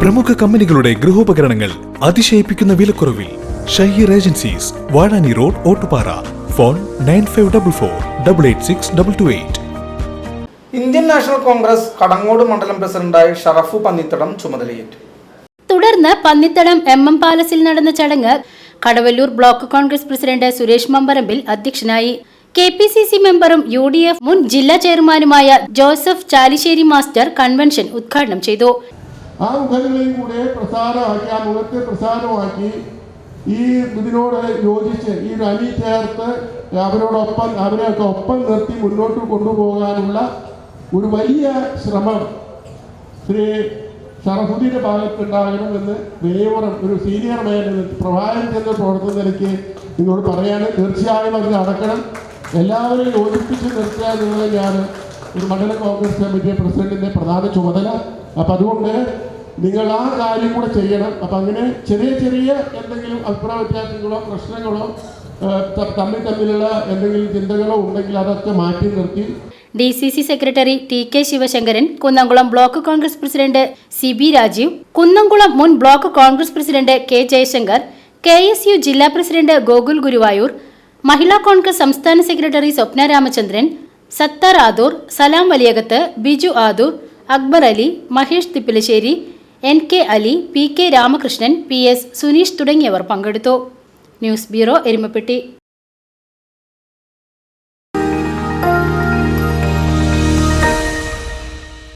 പ്രമുഖ കമ്പനികളുടെ ഗൃഹോപകരണങ്ങൾ അതിശയിപ്പിക്കുന്ന വിലക്കുറവിൽ Shaheer agencies Vazhani road Ottupara. Phone nine five double four double eight six double two eight. Indian national Congress Kadangode മണ്ഡലം പ്രസിഡന്റായി ഷറഫു പന്നിത്തടം ചുമതലയേറ്റു. തുടർന്ന് പന്നിത്തടം എം എം പാലസിൽ നടന്ന ചടങ്ങ് Kadavallur block Congress president Suresh Mambarambil അധ്യക്ഷനായി. കെ പി സി സി മെമ്പറും U D F മുൻ ജില്ലാ ചെയർമാനുമായ ജോസഫ് ചാലിശ്ശേരി മാസ്റ്റർ കൺവെൻഷൻ ഉദ്ഘാടനം ചെയ്തു. ആ മുഖങ്ങളെയും കൂടെ പ്രസാരമാക്കി ആ മുഖത്തെ പ്രസാരമാക്കി ഈ ഇതിനോട് യോജിച്ച് ഈ അണി ചേർത്ത് അവരോടൊപ്പം അവരെയൊക്കെ ഒപ്പം നിർത്തി മുന്നോട്ട് കൊണ്ടുപോകാനുള്ള ഒരു വലിയ ശ്രമം ശ്രീ ഷറഫുദ്ദീന്റെ ഭാഗത്തുണ്ടാകണമെന്ന് വേവറും ഒരു സീനിയർ എന്ന പ്രഭാകരൻ ചെന്ന പ്രവർത്തന നിലയ്ക്ക് നിങ്ങളോട് പറയാണ്. തീർച്ചയായും അത് നടക്കണം. എല്ലാവരെയും യോജിപ്പിച്ച് നിർത്തുക എന്നുള്ളത് ഞാൻ ഒരു മണ്ഡല കോൺഗ്രസ് കമ്മിറ്റി പ്രസിഡന്റിന്റെ പ്രധാന ചുമതല. അപ്പം അതുകൊണ്ട് നിങ്ങൾ ആ കാര്യം കൂടെ ചെയ്യണം. അപ്പം അങ്ങനെ ചെറിയ ചെറിയ എന്തെങ്കിലും അഭിപ്രായ വ്യത്യാസങ്ങളോ പ്രശ്നങ്ങളോ തമ്മിൽ തമ്മിലുള്ള എന്തെങ്കിലും ചിന്തകളോ ഉണ്ടെങ്കിൽ അതൊക്കെ മാറ്റി നിർത്തി. D C C secretary T K Sivasankaran Kunnamkulam block Congress president C B Rajeev Kunnamkulam മുൻ block Congress president K Jayashankar K S U ജില്ലാ പ്രസിഡന്റ് ഗോകുൽ ഗുരുവായൂർ മഹിളാ കോൺഗ്രസ് സംസ്ഥാന secretary Swapna Ramachandran Sathar Adoor Salam Valiyakath Biju Adoor Akbar Ali Mahesh Thippilassery N K Ali P K Ramakrishnan P S Suneesh തുടങ്ങിയവർ പങ്കെടുത്തു. News bureau Erumapetty.